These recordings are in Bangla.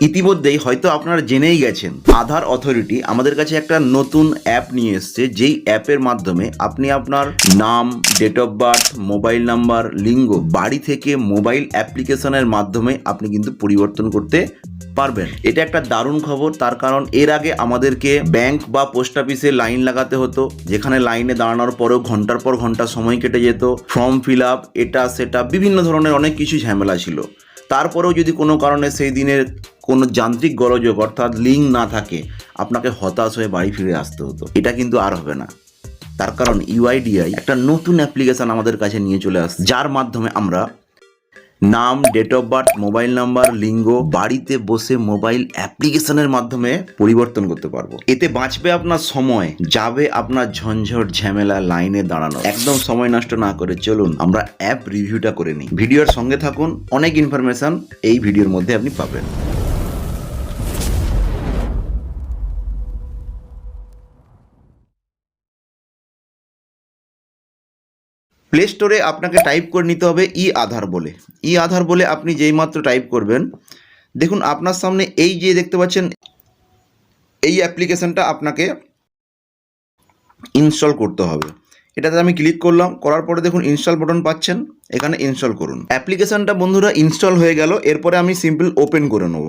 ইতিমধ্যেই হয়তো আপনারা জেনেই গেছেন, আধার অথরিটি আমাদের কাছে একটা নতুন অ্যাপ নিয়ে এসছে, যেই অ্যাপের মাধ্যমে আপনি আপনার নাম date of birth mobile number লিঙ্গ, বাড়ি থেকে মোবাইল অ্যাপ্লিকেশনের মাধ্যমে আপনি কিন্তু পরিবর্তন করতে পারবেন। এটা একটা দারুণ খবর, তার কারণ এর আগে আমাদেরকে ব্যাংক বা পোস্ট অফিসে লাইন লাগাতে হতো, যেখানে লাইনে দাঁড়ানোর পরেও ঘণ্টার পর ঘণ্টা সময় কেটে যেত ফর্ম ফিল আপ এটা, সেটা, বিভিন্ন ধরনের অনেক কিছু ঝামেলা ছিল। তারপরেও যদি কোনো কারণে সেই দিনের কোনো যান্ত্রিক গরযোগ অর্থাৎ লিঙ্ক না থাকে, আপনাকে হতাশ হয়ে বাড়ি ফিরে আসতে হতো। এটা কিন্তু আর হবে না। তার কারণ ইউআইডিআই একটা নতুন অ্যাপ্লিকেশান আমাদের কাছে নিয়ে চলে আসছে, যার মাধ্যমে আমরা নাম date of birth mobile number লিঙ্গ বাড়িতে বসে মোবাইল অ্যাপ্লিকেশনের মাধ্যমে পরিবর্তন করতে পারব। এতে বাঁচবে আপনার সময়, যাবে আপনার ঝঞ্ঝট ঝামেলা লাইনে দাঁড়ানো একদম সময় নষ্ট না করে চলুন, আমরা অ্যাপ রিভিউটা করে নিই। ভিডিওর সঙ্গে থাকুন, অনেক ইনফরমেশন এই ভিডিওর মধ্যে আপনি পাবেন। প্লে স্টোরে আপনাকে টাইপ করে নিতে হবে ই আধার বলে। ই আধার বলে আপনি যেই মাত্র টাইপ করবেন, দেখুন আপনার সামনে এই যে দেখতে পাচ্ছেন, এই অ্যাপ্লিকেশনটা আপনাকে ইনস্টল করতে হবে। এটাতে আমি ক্লিক করলাম, করার পরে দেখুন ইনস্টল বাটন পাচ্ছেন, এখানে ইনস্টল করুন। অ্যাপ্লিকেশনটা বন্ধুরা ইনস্টল হয়ে গেল, এরপরে আমি সিম্পল ওপেন করে নেব।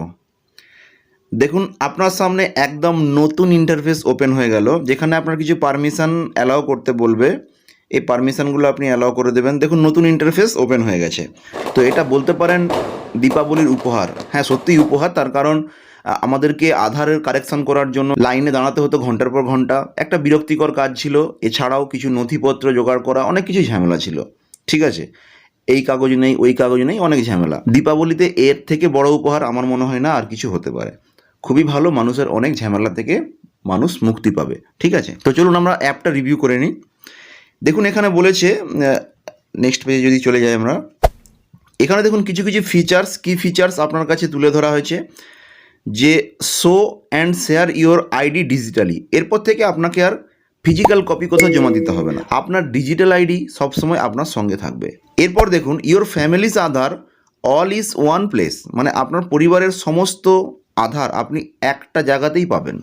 দেখুন আপনার সামনে একদম নতুন ইন্টারফেস ওপেন হয়ে গেল, যেখানে আপনার কিছু পারমিশন অ্যালাউ করতে বলবে। এই পারমিশনগুলো আপনি অ্যালাউ করে দেবেন। দেখুন, নতুন ইন্টারফেস ওপেন হয়ে গেছে। তো এটা বলতে পারেন দীপাবলির উপহার। হ্যাঁ সত্যিই উপহার। তার কারণ আমাদেরকে আধারের কারেকশন করার জন্য লাইনে দাঁড়াতে হতো ঘণ্টার পর ঘণ্টা। একটা বিরক্তিকর কাজ ছিল। এছাড়াও কিছু নথিপত্র জোগাড় করা, অনেক কিছু ঝামেলা ছিল। ঠিক আছে? এই কাগজ নেই, ওই কাগজ নেই, অনেক ঝামেলা। দীপাবলিতে এর থেকে বড় উপহার আমার মনে হয় না আর কিছু হতে পারে। খুবই ভালো, মানুষের অনেক ঝামেলা থেকে মানুষ মুক্তি পাবে। ঠিক আছে? তো চলুন আমরা অ্যাপটা রিভিউ করে নিই। দেখুন, এখানে বলেছে নেক্সট পেজে যদি চলে যাই আমরা, এখানে দেখুন কিছু কিছু ফিচার্স কি ফিচার্স আপনার কাছে তুলে ধরা হয়েছে? যে show and share your ID digitally এরপর থেকে আপনাকে আর ফিজিক্যাল কপি কোথাও জমা দিতে হবে না। আপনার ডিজিটাল আইডি সবসময় আপনার সঙ্গে থাকবে। এরপর দেখুন your family's Aadhaar all is one place মানে আপনার পরিবারের সমস্ত আধার আপনি একটা জায়গাতেই পাবেন।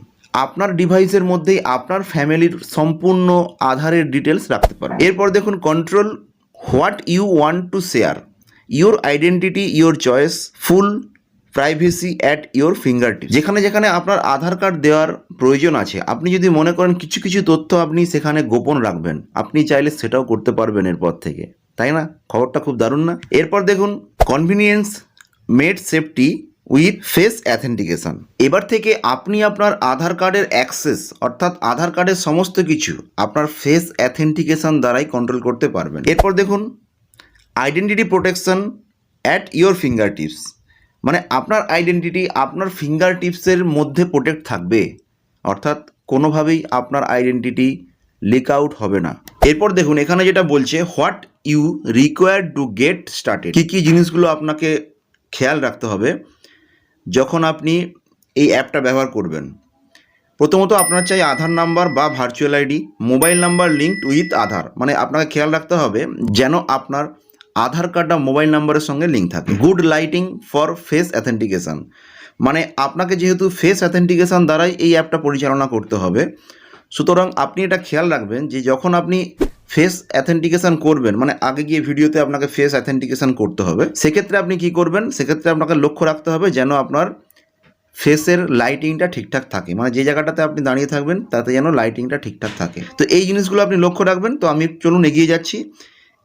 আপনার ডিভাইসের মধ্যেই আপনার ফ্যামিলির সম্পূর্ণ আধারের ডিটেলস রাখতে পারেন এরপর দেখুন control what you want to share your identity your choice full privacy at your finger যেখানে যেখানে আপনার আধার কার্ড দেওয়ার প্রয়োজন আছে, আপনি যদি মনে করেন কিছু কিছু তথ্য আপনি সেখানে গোপন রাখবেন, আপনি চাইলে সেটাও করতে পারবেন এরপর থেকে। তাই না? খবরটা খুব দারুণ না? এরপর দেখুন convenience made safety with face authentication এবার থেকে আপনি আপনার আধার কার্ডের অ্যাক্সেস, অর্থাৎ আধার কার্ডের সমস্ত কিছু আপনার ফেস অ্যাথেন্টিকেশন দ্বারাই কন্ট্রোল করতে পারবেন। এরপর দেখুন identity protection at your finger tips মানে আপনার আইডেন্টিটি আপনার ফিঙ্গার টিপসের মধ্যে প্রোটেক্ট থাকবে, অর্থাৎ কোনোভাবেই আপনার আইডেন্টিটি লিক আউট হবে না। এরপর দেখুন, এখানে যেটা বলছে what you require to get started কী কী জিনিসগুলো আপনাকে খেয়াল রাখতে হবে? যখন আপনি এই অ্যাপটা ব্যবহার করবেন, প্রথমত আপনার চাই আধার নাম্বার বা virtual ID mobile number linked with Aadhaar. মানে আপনাকে খেয়াল রাখতে হবে যেন আপনার আধার কার্ডটা মোবাইল নাম্বারের সঙ্গে লিঙ্ক থাকে। Good lighting for face authentication মানে আপনাকে যেহেতু ফেস অ্যাথেন্টিকেশান দ্বারাই এই অ্যাপটা পরিচালনা করতে হবে, সুতরাং আপনি এটা খেয়াল রাখবেন যে যখন আপনি ফেস অ্যাথেন্টিকেশন করবেন মানে আগে গিয়ে ভিডিওতে আপনাকে ফেস অ্যাথেন্টিকেশন করতে হবে। সেক্ষেত্রে আপনি কি করবেন? সেক্ষেত্রে আপনাকে লক্ষ্য রাখতে হবে যেন আপনার ফেসের লাইটিংটা ঠিকঠাক থাকে। মানে যে জায়গাটাতে আপনি দাঁড়িয়ে থাকবেন, তাতে যেন লাইটিংটা ঠিকঠাক থাকে। তো এই জিনিসগুলো আপনি লক্ষ্য রাখবেন। তো আমি চলুন এগিয়ে যাচ্ছি।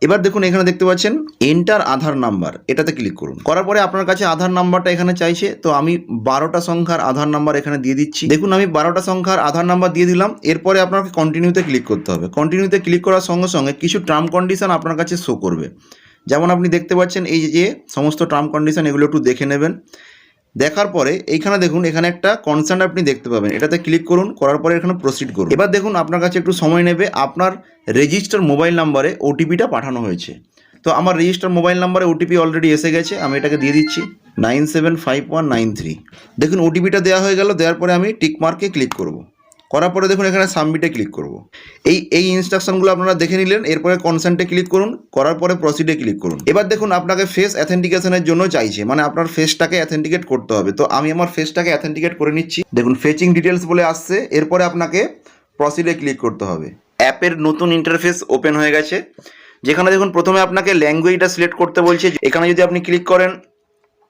এবার দেখুন এখানে দেখতে পাচ্ছেন এন্টার আধার নাম্বার এটাতে ক্লিক করুন। করার পরে আপনার কাছে আধার নাম্বারটা এখানে চাইছে, তো আমি বারোটা সংখ্যার আধার নাম্বার এখানে দিয়ে দিচ্ছি। দেখুন, আমি বারোটা সংখ্যার আধার নাম্বার দিয়ে দিলাম, এরপরে আপনাকে কন্টিনিউতে ক্লিক করতে হবে। কন্টিনিউতে ক্লিক করার সঙ্গে সঙ্গে কিছু টার্ম কন্ডিশন আপনার কাছে শো করবে। যেমন আপনি দেখতে পাচ্ছেন, এই যে সমস্ত টার্ম কন্ডিশন এগুলো একটু দেখে নেবেন। দেখার পরে এইখানে দেখুন, এখানে একটা কনসার্ন আপনি দেখতে পাবেন। এটাতে ক্লিক করুন, করার পরে এখানে প্রসিড করুন। এবার দেখুন, আপনার কাছে একটু সময় নেবে। আপনার রেজিস্টার মোবাইল নাম্বারে ওটিপিটা পাঠানো হয়েছে। তো আমার রেজিস্টার মোবাইল নাম্বারে ওটিপি অলরেডি এসে গেছে। আমি এটাকে দিয়ে দিচ্ছি। Nine seven five one nine three দেখুন ওটিপিটা দেওয়া হয়ে গেল। দেওয়ার পরে আমি টিক মার্কে ক্লিক করব। করার পরে দেখুন এখানে সাবমিটে ক্লিক করব। এই এই ইনস্ট্রাকশনগুলো আপনারা দেখে নিলেন, এরপরে কনসেন্টে ক্লিক করুন, করার পরে প্রসিডে ক্লিক করুন। এবার দেখুন আপনাকে ফেস অ্যাথেন্টিকেশনের জন্য চাইছে মানে আপনার ফেসটাকে অ্যাথেন্টিকেট করতে হবে। তো আমি আমার ফেসটাকে অ্যাথেন্টিকেট করে নিচ্ছি। দেখুন ফেচিং ডিটেলস বলে আসছে, এরপরে আপনাকে প্রসিডে ক্লিক করতে হবে। অ্যাপের নতুন ইন্টারফেস ওপেন হয়ে গেছে। যেখানে দেখুন, প্রথমে আপনাকে ল্যাঙ্গুয়েজটা সিলেক্ট করতে বলছে। এখানে যদি আপনি ক্লিক করেন,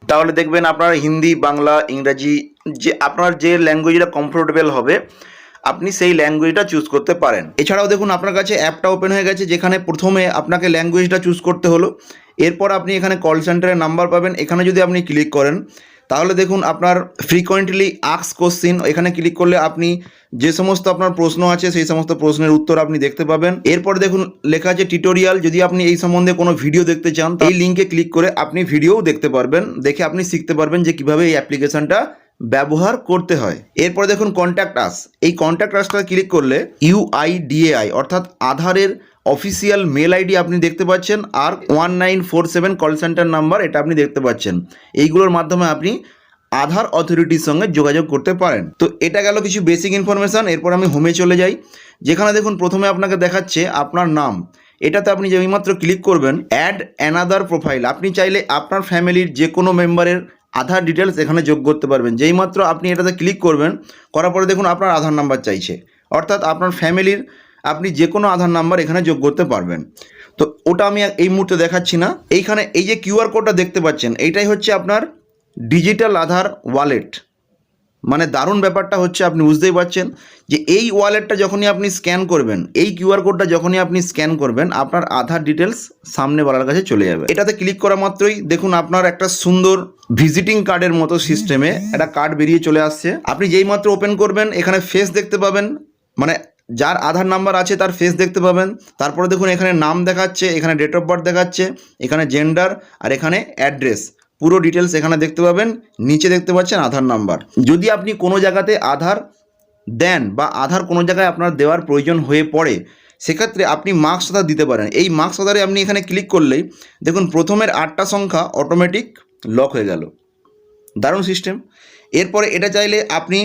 তাহলে দেখবেন আপনার হিন্দি, বাংলা, ইংরাজি, যে আপনার যে ল্যাঙ্গুয়েজটা কমফোর্টেবল হবে আপনি সেই ল্যাঙ্গুয়েজটা চুজ করতে পারেন। এছাড়াও দেখুন, আপনার কাছে অ্যাপটা ওপেন হয়ে গেছে, যেখানে প্রথমে আপনাকে ল্যাঙ্গুয়েজটা চুজ করতে হলো। এরপর আপনি এখানে কল সেন্টারের নাম্বার পাবেন। এখানে যদি আপনি ক্লিক করেন, তাহলে দেখুন, আপনার ফ্রিকোয়েন্টলি আক্স কোশ্চিন এখানে ক্লিক করলে আপনি যে সমস্ত আপনার প্রশ্ন আছে, সেই সমস্ত প্রশ্নের উত্তর আপনি দেখতে পাবেন। এরপর দেখুন, লেখা আছে টিউটোরিয়াল যদি আপনি এই সম্বন্ধে কোনো ভিডিও দেখতে চান এই লিঙ্কে ক্লিক করে আপনি ভিডিওও দেখতে পারবেন। দেখে আপনি শিখতে পারবেন যে কীভাবে এই অ্যাপ্লিকেশনটা ব্যবহার করতে হয়। এরপরে দেখুন কন্ট্যাক্ট আস এই কন্ট্যাক্ট আসটা ক্লিক করলে ইউআইডিএআই অর্থাৎ আধারের অফিসিয়াল মেল আইডি আপনি দেখতে পাচ্ছেন আর one nine four seven call centre number এটা আপনি দেখতে পাচ্ছেন। এইগুলোর মাধ্যমে আপনি আধার অথরিটির সঙ্গে যোগাযোগ করতে পারেন। তো এটা গেল কিছু বেসিক ইনফরমেশান এরপর আমি হোমে চলে যাই। যেখানে দেখুন প্রথমে আপনাকে দেখাচ্ছে আপনার নাম। এটাতে আপনি যেইমাত্র ক্লিক করবেন অ্যাড অ্যানাদার প্রোফাইল আপনি চাইলে আপনার ফ্যামিলির যে কোনো মেম্বারের আধার ডিটেলস এখানে যোগ করতে পারবেন। যেইমাত্র আপনি এটাতে ক্লিক করবেন, করার পরে দেখুন আপনার আধার নাম্বার চাইছে। অর্থাৎ আপনার ফ্যামিলির আপনি যে কোনো আধার নাম্বার এখানে যোগ করতে পারবেন। তো ওটা আমি এই মুহূর্তে দেখাচ্ছি না। এইখানে এই যে কিউআর কোডটা দেখতে পাচ্ছেন এইটাই হচ্ছে আপনার ডিজিটাল আধার ওয়ালেট মানে দারুণ ব্যাপারটা হচ্ছে আপনি বুঝতেই পারছেন যে এই ওয়ালেটটা যখনই আপনি স্ক্যান করবেন, এই কিউআর কোডটা যখনই আপনি স্ক্যান করবেন, আপনার আধার ডিটেলস সামনেওয়ালার কাছে চলে যাবে। এটাতে ক্লিক করা মাত্রই দেখুন আপনার একটা সুন্দর ভিজিটিং কার্ডের মতো সিস্টেমে একটা কার্ড বেরিয়ে চলে আসছে। আপনি যেই মাত্র ওপেন করবেন, এখানে ফেস দেখতে পাবেন মানে যার আধার নাম্বার আছে তার ফেস দেখতে পাবেন। তারপরে দেখুন এখানে নাম দেখাচ্ছে, এখানে ডেট অফ বার্থ দেখাচ্ছে, এখানে জেন্ডার, আর এখানে অ্যাড্রেস। পুরো ডিটেলস এখানে দেখতে পাবেন, নিচে দেখতে পাচ্ছেন আধার নাম্বার যদি আপনি কোনো জায়গাতে আধার দেন বা আধার কোনো জায়গায় আপনার দেওয়ার প্রয়োজন হয়ে পড়ে, সেক্ষেত্রে আপনি মার্কস আধার দিতে পারেন। এই মার্কস আধারে আপনি এখানে ক্লিক করলেই দেখুন প্রথমের আটটা সংখ্যা অটোমেটিক লক হয়ে গেল। দারুণ সিস্টেম এরপরে এটা চাইলে আপনি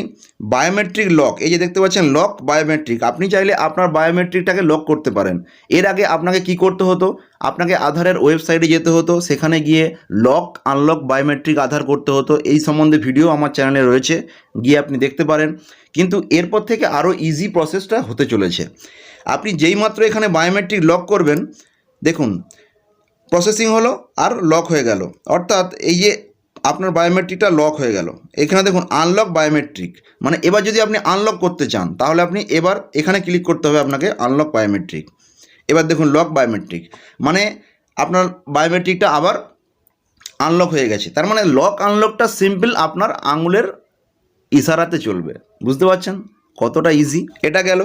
বায়োমেট্রিক লক এই যে দেখতে পাচ্ছেন লক বায়োমেট্রিক আপনি চাইলে আপনার বায়োমেট্রিকটাকে লক করতে পারেন। এর আগে আপনাকে কি করতে হতো? আপনাকে আধারের ওয়েবসাইটে যেতে হতো, সেখানে গিয়ে লক আনলক বায়োমেট্রিক আধার করতে হতো। এই সম্বন্ধে ভিডিও আমার চ্যানেলে রয়েছে, গিয়ে আপনি দেখতে পারেন। কিন্তু এরপর থেকে আরও ইজি প্রসেসটা হতে চলেছে। আপনি যেই মাত্র এখানে বায়োমেট্রিক লক করবেন, দেখুন প্রসেসিং হলো আর লক হয়ে গেল। অর্থাৎ এই যে আপনার বায়োমেট্রিকটা লক হয়ে গেল। এখানে দেখুন আনলক বায়োমেট্রিক মানে এবার যদি আপনি আনলক করতে চান, তাহলে আপনি এবার এখানে ক্লিক করতে হবে আপনাকে আনলক বায়োমেট্রিক এবার দেখুন লক বায়োমেট্রিক মানে আপনার বায়োমেট্রিকটা আবার আনলক হয়ে গেছে। তার মানে লক আনলকটা সিম্পল আপনার আঙুলের ইশারাতে চলবে। বুঝতে পারছেন? কতটা ইজি এটা গেল।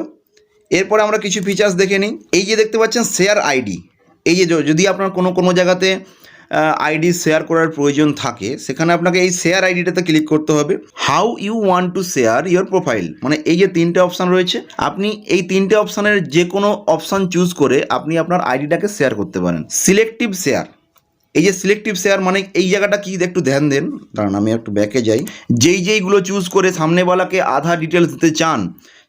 এরপরে আমরা কিছু ফিচার্স দেখে নিই। এই যে দেখতে পাচ্ছেন শেয়ার আইডি এই যে, যদি আপনার কোনো কোনো জায়গাতে আইডি শেয়ার করার প্রয়োজন থাকে, সেখানে আপনাকে এই শেয়ার আইডিটাতে ক্লিক করতে হবে। How you want to share your profile মানে এই যে তিনটে অপশান রয়েছে, আপনি এই তিনটে অপশানের যে কোনো অপশান চুজ করে আপনি আপনার আইডিটাকে শেয়ার করতে পারেন। সিলেক্টিভ শেয়ার এই যে সিলেক্টিভ শেয়ার মানে এই জায়গাটা কি? একটু ধ্যান দেন। কারণ আমি একটু ব্যাকে যাই। যেই যেইগুলো চুজ করে সামনেওয়ালাকে আধা ডিটেলস দিতে চান,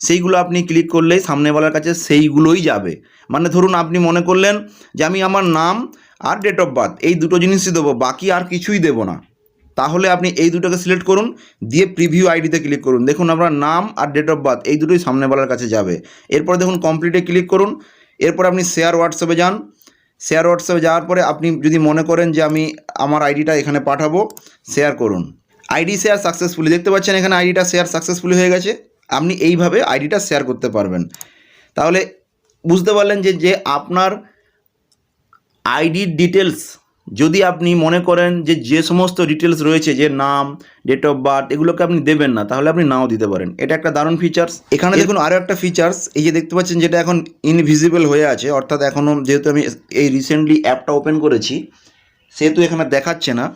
সেইগুলো আপনি ক্লিক করলেই সামনেওয়ালার কাছে সেইগুলোই যাবে। মানে ধরুন, আপনি মনে করলেন যে আমি আমার নাম আর ডেট অফ বার্থ এই দুটো জিনিসই দেবো, বাকি আর কিছুই দেবো না। তাহলে আপনি এই দুটোকে সিলেক্ট করুন, দিয়ে প্রিভিউ আইডিতে ক্লিক করুন। দেখুন আপনার নাম আর ডেট অফ বার্থ এই দুটোই সামনেওয়ালার কাছে যাবে। এরপর দেখুন কমপ্লিটে ক্লিক করুন। এরপর আপনি শেয়ার হোয়াটসঅ্যাপে যান। শেয়ার হোয়াটসঅ্যাপে যাওয়ার পরে আপনি যদি মনে করেন যে আমি আমার আইডিটা এখানে পাঠাবো শেয়ার করুন। আইডি শেয়ার সাকসেসফুলি দেখতে পাচ্ছেন এখানে আইডিটা শেয়ার সাকসেসফুলি হয়ে গেছে। আপনি এইভাবে আইডিটা শেয়ার করতে পারবেন। তাহলে বুঝতে পারলেন যে যে আপনার আইডির ডিটেলস যদি আপনি মনে করেন যে যে সমস্ত ডিটেলস রয়েছে যে নাম ডেট অফ বার্থ এগুলোকে আপনি দেবেন না তাহলে আপনি নাও দিতে পারেন। এটা একটা দারুণ ফিচার্স এখানে দেখুন আরও একটা ফিচার্স এই যে দেখতে পাচ্ছেন যেটা এখন ইনভিজিবল হয়ে আছে অর্থাৎ এখনও যেহেতু আমি এই রিসেন্টলি অ্যাপটা ওপেন করেছি সেহেতু এখানে দেখাচ্ছে না।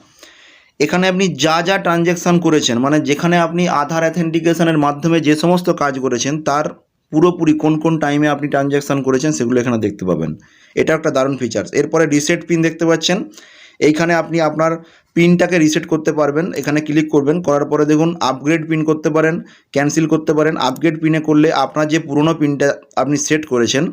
এখানে আপনি যা যা ট্রানজ্যাকশান করেছেন মানে যেখানে আপনি আধার অ্যাথেন্টিকেশনের মাধ্যমে যে সমস্ত কাজ করেছেন তার পুরোপুরি কোন কোন টাইমে আপনি ট্রানজ্যাকশান করেছেন সেগুলো এখানে দেখতে পাবেন। এটা একটা দারুণ ফিচার্স এরপরে রিসেট পিন দেখতে পাচ্ছেন। এইখানে আপনি আপনার পিনটাকে রিসেট করতে পারবেন। এখানে ক্লিক করবেন। করার পরে দেখুন আপগ্রেড পিন করতে পারেন ক্যান্সেল করতে পারেন। আপগ্রেড পিনে করলে আপনার যে পুরনো পিনটা আপনি সেট করেছেন,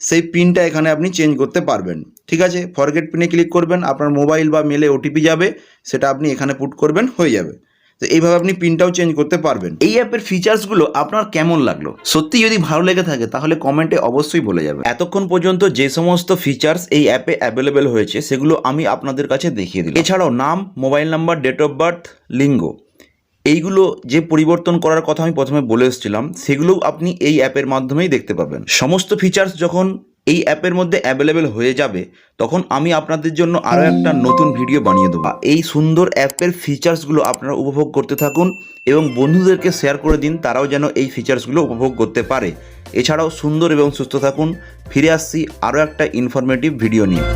সেই পিনটা এখানে আপনি চেঞ্জ করতে পারবেন। ঠিক আছে? ফরগেট পিনে ক্লিক করবেন। আপনার মোবাইল বা মেলে ওটিপি যাবে। সেটা আপনি এখানে পুট করবেন, হয়ে যাবে। তো এইভাবে আপনি পিনটাও চেঞ্জ করতে পারবেন। এই অ্যাপের ফিচার্সগুলো আপনার কেমন লাগল? সত্যি যদি ভালো লেগে থাকে, তাহলে কমেন্টে অবশ্যই বলে যাবে এতক্ষণ পর্যন্ত যে সমস্ত ফিচার্স এই অ্যাপে অ্যাভেলেবেল হয়েছে, সেগুলো আমি আপনাদের কাছে দেখিয়ে দিলাম। এছাড়াও নাম mobile number date of birth লিঙ্গ এইগুলো যে পরিবর্তন করার কথা আমি প্রথমে বলে এসেছিলাম, সেগুলোও আপনি এই অ্যাপের মাধ্যমেই দেখতে পাবেন। সমস্ত ফিচার্স যখন এই অ্যাপের মধ্যে অ্যাভেলেবেল হয়ে যাবে তখন আমি আপনাদের জন্য আরও একটা নতুন ভিডিও বানিয়ে দেবো। এই সুন্দর অ্যাপের ফিচার্সগুলো আপনারা উপভোগ করতে থাকুন এবং বন্ধুদেরকে শেয়ার করে দিন তারাও যেন এই ফিচার্সগুলো উপভোগ করতে পারে। এছাড়াও সুন্দর এবং সুস্থ থাকুন। ফিরে আসছি আরও একটা ইনফরমেটিভ ভিডিও নিয়ে।